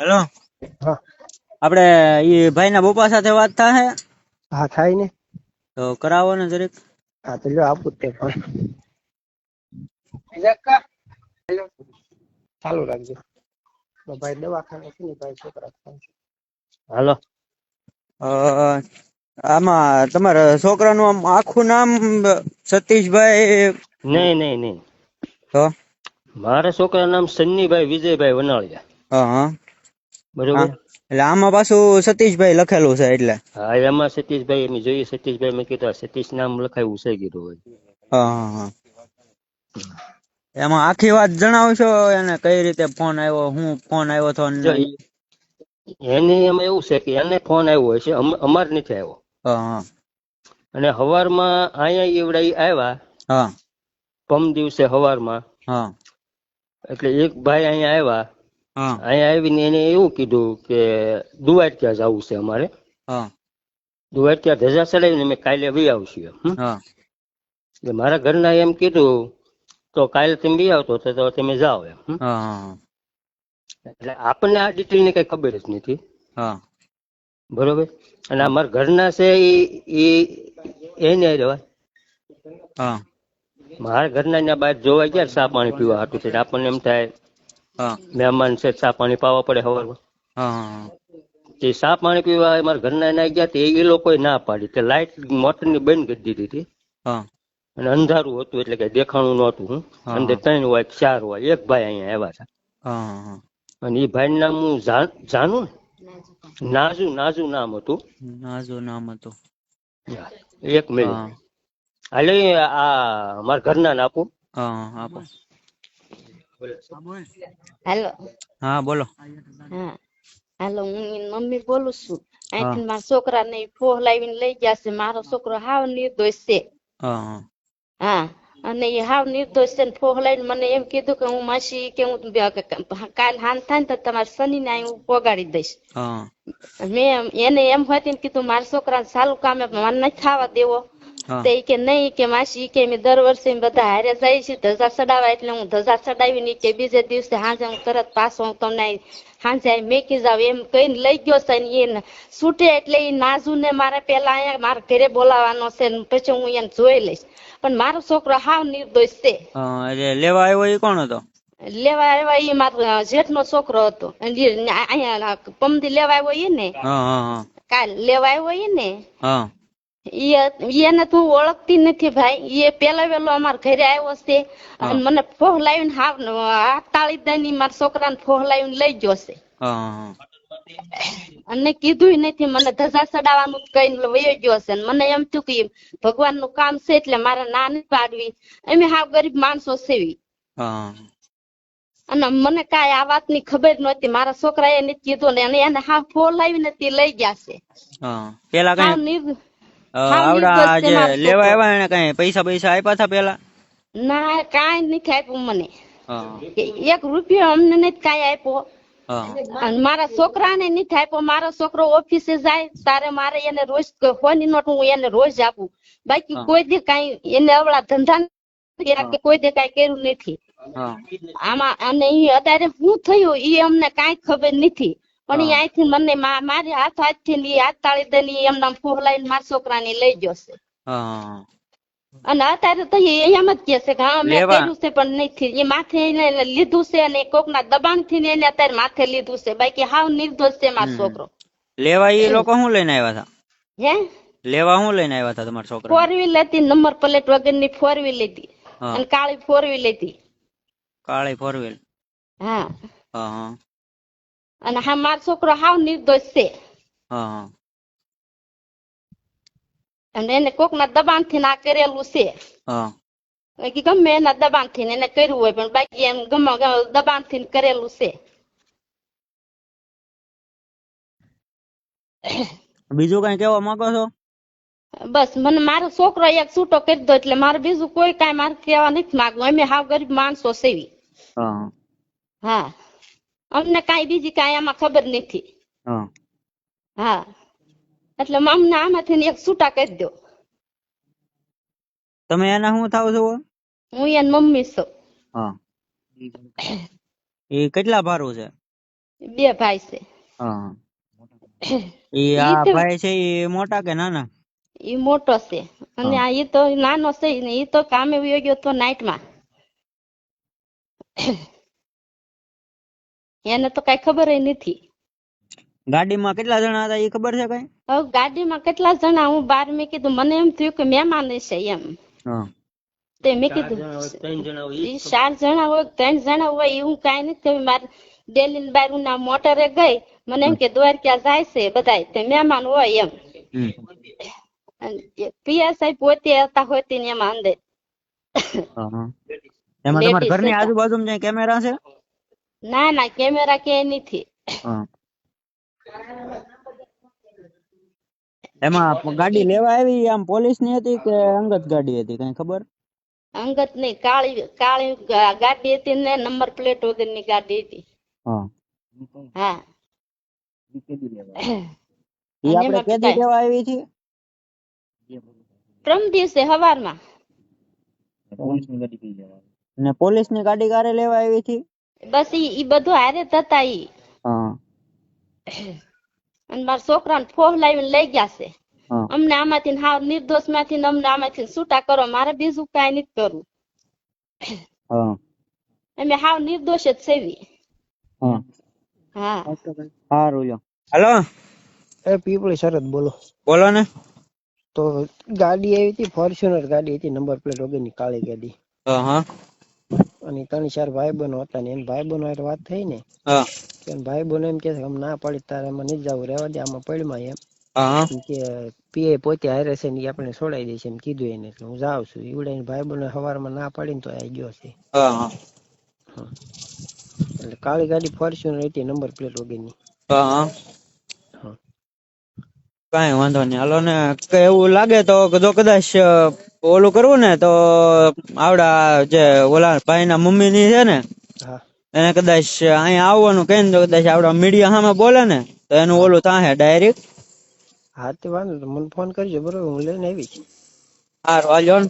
Hello? હા. આપણે ભાઈ ભાઈના બપા સાથે વાત થાય હા થાય ને. તો કરાવો ને જરીક. હા તો લ્યો આપું તે ફોન ચાલુ રાખજો. ભાઈ દવાખાને છે ને ભાઈ છોકરા હાલો. આમાં તમારા છોકરાનું આમ આખું નામ સતીશભાઈ નહીં નહીં નહીં. તો? મારા છોકરાનું નામ સન્નીભાઈ વિજયભાઈ વનાળિયા. હા હા. બરોબર? એટલે આમાં પાછું સતીશભાઈ લખેલું છે એટલે. હા એમાં સતીશભાઈ એમ જોઈએ. સતીશભાઈ મેં કીધું સતીશ નામ લખાયું છે કીધું હોય. હા હા હા. એમાં આખી વાત જણાવશો એને કઈ રીતે ફોન આવ્યો હું ફોન આવ્યો તો એને એમાં એવું છે કે એને ફોન આવ્યો હોય છે અમ- અમાર નથી આવ્યો. હા અને હવારમાં અહીંયા એવડાઈ આવ્યા. હા. પમ દિવસે હવારમાં. હા. એટલે એક ભાઈ અહીંયા આવ્યા. અહીંયા આવીને એને એવું કીધું કે દુવારક્યા જવું છે અમારે. હા. દુવારક્યા ધજા ચડાવીને મેં કાલે વી આવશું એટલે મારા ઘરના એમ કીધું તો કાલે તમે બી આવતો તો તમે જાઓ એમ એટલે આપણને આ ડિટેલની કઈ ખબર જ નથી. બરોબર? અને અમારા ઘરના છે એ એ એને રહેવાય મારા ઘરના બહાર જોવા ગયા ચા પાણી પીવા હતું છે આપણને એમ થાય મહેમાન છે ચા પાણી પાવા પડે સવારમાં હા હા તે ચા પાણી પીવા મારા ઘરના ના ગયા તે એ લોકોએ ના પાડી. તે લાઈટ મોટરની બંધ કરી દીધી હતી. અને અંધારું હતું એટલે કઈ દેખાણું નહોતું હું અંદર ત્રણ હોય ચાર હોય એક ભાઈ અહીંયા આવ્યા હતા. અને એ ભાઈ નામ હું જાણું ને? નાજુ નાજુ નામ હતું. નાજુ નામ હતું. એક મિનિટ. હાલે આ મારા ઘરના નાપુ હા આપો. હાલો. હા બોલો. હા. હાલો હું મમ્મી બોલું છું. અહીંથી મારા છોકરાને ફોહ લાવીને લઈ ગયા છે. મારો છોકરો હાવ નિર્દોષ છે. હા અને એ હાવ નિર્દોષ છે ફોહ લઈને મને એમ કીધું કે હું માસી કે હું કાલ હાન થાય ને તો તમારા શનિને અહીં હું પોગાડી દઈશ. મેં એને એમ હતી કીધું મારા છોકરા સારું કામે મને નથી થવા દેવો. તો કે નહીં કે માસી કે મેં દર વર્ષે બધા હારે જાય છે ધજા ચડાવવા એટલે હું ધજા ચડાવી ની કે બીજે દિવસે હાજે હું તરત પાછો હું તમને હાજે મેકી જાવ એમ કહીને લઈ ગયો છે ને એને છૂટે એટલે એ નાજુ ને મારે પેલા અહીંયા મારા ઘરે બોલાવવાનો છે ને પછી હું એને જોઈ લઈશ. પણ મારો છોકરો હાવ નિર્દોષ છે. એટલે લેવા આવ્યો એ કોણ હતો? લેવા આવ્યા એ મારો જેઠનો છોકરો હતો. અહીંયા પમદી લેવા આવ્યો એ ને? કાલ લેવા આવ્યો એ ને? એને તું ઓળખતી નથી ભાઈ. એ પેલા વેલો અમાર ઘરે આવ્યો છે. અને મને ફોહ લાવીને હાથ તાળી દઈને મારા છોકરાને ફોહ લાવીને લઈ ગયો છે. હા હા અને કીધું નથી મને ધજા ચડાવવાનું કઈ વયો ગયો છે. મને એમ થયું કે ભગવાનનું કામ છે એટલે મારે ના નથી પાડવી. અમે હાવ ગરીબ માણસો સેવી અને મને કાંઈ આ વાતની ખબર નહોતી. મારા છોકરાએ નથી કીધું ને અને એને હાવ ફોહ લાવીને તે લઈ ગયા છે. હા પેલા આવડા જે લેવા આવ્યા એને કઈ પૈસા પૈસા આપ્યા હતા પેલા? ના કાંઈ નથી આપ્યું મને. એક રૂપિયો અમને નથી કઈ આપ્યો. હા. અને મારા છોકરાને નથી આપ્યો. મારો છોકરો ઓફિસે જાય તારે મારે એને રોજ ફોની નોટ હું એને રોજ આપું. બાકી કોઈ દી કઈ એને અવળા ધંધા કે કોઈ દી કાઈ કર્યું નથી. આમાં અને અત્યારે શું થયું એ અમને કાઈ ખબર નથી. પણ હા. અહીંથી મને મારી હાથ હાથથી ને ઈ હાથ તાળી દઈને એમ નામ ફોહલાઈને મારા છોકરાને લઈ ગયો છે હા. અને અત્યારે તો એમ જ કે છે કે હા મેં કર્યું છે પણ નથી. એ માથે એને લીધું છે અને કોકના દબાણથી એને અત્યારે માથે લીધું છે. બાકી હાવ નિર્દોષ છે મારો છોકરો. લેવા એ લોકો શું લઈને આવ્યા હતા? હે? લેવા શું લઈને આવ્યા હતા તમારા છોકરા ફોર વ્હીલ હતી નંબર પ્લેટ વગરની ફોર વ્હીલ લીધી અને કાળી ફોર વ્હીલ હતી કાળી ફોર વ્હીલ હા. હા હા. અને હા મારો છોકરો હાવ નિર્દોષ છે. અને એને કોક ના દબાણથી ના કરેલું છે. કે ગમે એના દબાણથી એને કર્યું હોય પણ બાકી એમ ગમે દબાણથી કરેલું છે. બીજું કઈ કેવા માંગો છો? બસ મને મારો છોકરો એક છૂટો કરી દો એટલે મારે બીજું કોઈ કઈ મારે કેવા નથી માંગવું. અમે હાવ ગરીબ માણસો સેવી હા. અમને કાંઈ બીજી કાંઈ આમાં ખબર નથી. હા. હા. એટલે અમને આમાંથી એક છૂટા કરી દો. તમે એના શું થાવ છો? હું એની મમ્મી છું. હા. એ કેટલા ભારો છે? બે ભાઈ છે. હા. એ આ ભાઈ છે એ મોટા કે નાના? એ મોટો છે. અને આ એ તો નાનો છે ને એ તો કામે વયો ગયો તો નાઈટમાં એને તો કઈ ખબર નથી. ગાડીમાં કેટલા જણા હતા એ ખબર છે કઈ? હવે ગાડીમાં કેટલા જણા? હું બાર મેં કીધું મને એમ થયું કે મહેમાન હશે એમ. તે મેં કીધું ઈ. ચાર જણા હોય ત્રણ જણા હોય એવું કઈ નથી. ખબર મારે ડેલી ને બાર ના મોટરે ગઈ. મને એમ કે દ્વારકા જાય છે બધાય તે મહેમાન હોય એમ. પિયા સાહેબ પોતે હતા હોતી ને એમાં અંદર. હા, હા. એમાં તમારા ઘરની આજુબાજુમાં ક્યાંય કેમેરા છે? ના ના કેમેરા કે નથી એમાં ગાડી લેવા આવી આમ પોલીસની હતી કે અંગત ગાડી હતી કઈ ખબર? અંગત નહીં કાળી કાળી ગાડી હતી ને નંબર પ્લેટ વગરની ગાડી હતી. હા. હા. આપણે કેદી લેવા આવી છે પ્રમ દિવસે હવારમાં. ને પોલીસની ગાડી કારે લેવા આવી હતી? બસ ઈ ઈ બધું હારે થતા ઈ. અને મારા છોકરાને ફોહ લાવીને લઈ ગયા છે. અમને આમાંથી હાવ નિર્દોષમાંથી અમને આમાંથી છૂટા કરો મારે બીજું કઈ નથી કરવું. હા. અમે હાવ નિર્દોષ જ સેવી હા. હા. સારું લ્યો. હાલો? એ પીપળી શરત બોલો. બોલો ને. તો ગાડી આવી હતી ફોર્ચ્યુનર ગાડી હતી નંબર પ્લેટ વગરની કાળી ગાડી. હા હા. અને ત્રણ ચાર ભાઈ બહેનો હતા ને ભાઈ હારે વાત થઈ ને હા. કે ભાઈ બહેનો એમ કે ના પાડી તારે મને જવું રહેવા દે આમાં પડમાં એમ. કે પીએ પોતે હારે છે ને આપણે છોડાઈ દેશે એમ કીધું એને એટલે હું જાઉં છું. ઈવડે ભાઈ બહેનો સવારમાં ના પાડીને તો આવી ગયો છે. હા હા. એટલે કાળી ગાડી ફોર્ચ્યુનર હતી નંબર પ્લેટ વગેરેની. હા. કઈ વાંધો નહીં. હાલો ને એવું લાગે તો જો કદાચ ઓલું કરવું ને તો આવડા જે ઓલા ભાઈ ના મમ્મી ની છે ને એને કદાચ અહીંયા આવવાનું કહીને તો કદાચ આવડા મીડિયા સામે બોલે ને તો એનું ઓલું થાહે ડાયરેક્ટ હા તે વાંધો મને ફોન કરજો બરોબર હું લઈને આવી સારું હાલ્યો ને.